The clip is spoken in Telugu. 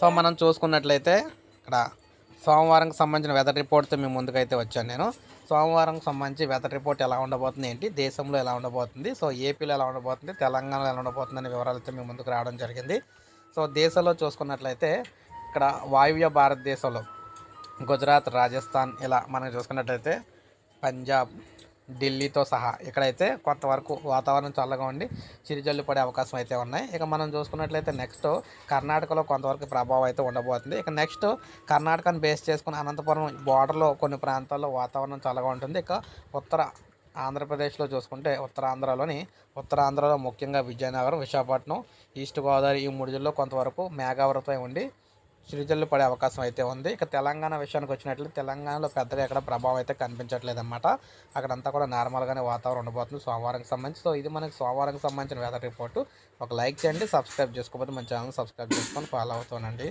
సో మనం చూసుకున్నట్లయితే ఇక్కడ సోమవారంకి సంబంధించిన వెదర్ రిపోర్ట్తో మేము ముందుకైతే వచ్చాను నేను. సోమవారంకి సంబంధించి వెదర్ రిపోర్ట్ ఎలా ఉండబోతుంది ఏంటి దేశంలో ఎలా ఉండబోతుంది సో ఏపీలో ఎలా ఉండబోతుంది తెలంగాణలో ఎలా ఉండబోతుంది అనే వివరాలు అయితే మీ ముందుకు రావడం జరిగింది. సో దేశంలో చూసుకున్నట్లయితే ఇక్కడ వాయువ్య భారతదేశంలో గుజరాత్ రాజస్థాన్ ఇలా మనం చూసుకున్నట్లయితే పంజాబ్ ఢిల్లీతో సహా ఇక్కడైతే కొంతవరకు వాతావరణం చల్లగా ఉండి చిరుజల్లు పడే అవకాశం అయితే ఉన్నాయి. ఇక మనం చూసుకున్నట్లయితే నెక్స్ట్ కర్ణాటకలో కొంతవరకు ప్రభావం అయితే ఉండబోతుంది. ఇక నెక్స్ట్ కర్ణాటకను బేస్ చేసుకుని అనంతపురం బార్డర్లో కొన్ని ప్రాంతాల్లో వాతావరణం చల్లగా ఉంటుంది. ఇక ఉత్తర ఆంధ్రప్రదేశ్లో చూసుకుంటే ఉత్తరాంధ్రలోని ఉత్తరాంధ్రలో ముఖ్యంగా విజయనగరం విశాఖపట్నం ఈస్ట్ గోదావరి ఈ మూడు జిల్లాలో కొంతవరకు మేఘావృతమై ఉండి చిరుజల్లు పడే అవకాశం అయితే ఉంది. ఇక తెలంగాణ విషయానికి వచ్చినట్లయితే తెలంగాణలో పెద్దగా ఎక్కడ ప్రభావం అయితే కనిపించట్లేదు అనమాట అక్కడంతా కూడా నార్మల్గానే వాతావరణం ఉండబోతుంది సోమవారంకి సంబంధించి. సో ఇది మనకి సోమవారంకి సంబంధించిన వెదర్ రిపోర్టు ఒక లైక్ చేయండి సబ్స్క్రైబ్ చేసుకోకపోతే మన ఛానల్ సబ్స్క్రైబ్ చేసుకొని ఫాలో అవుతానండి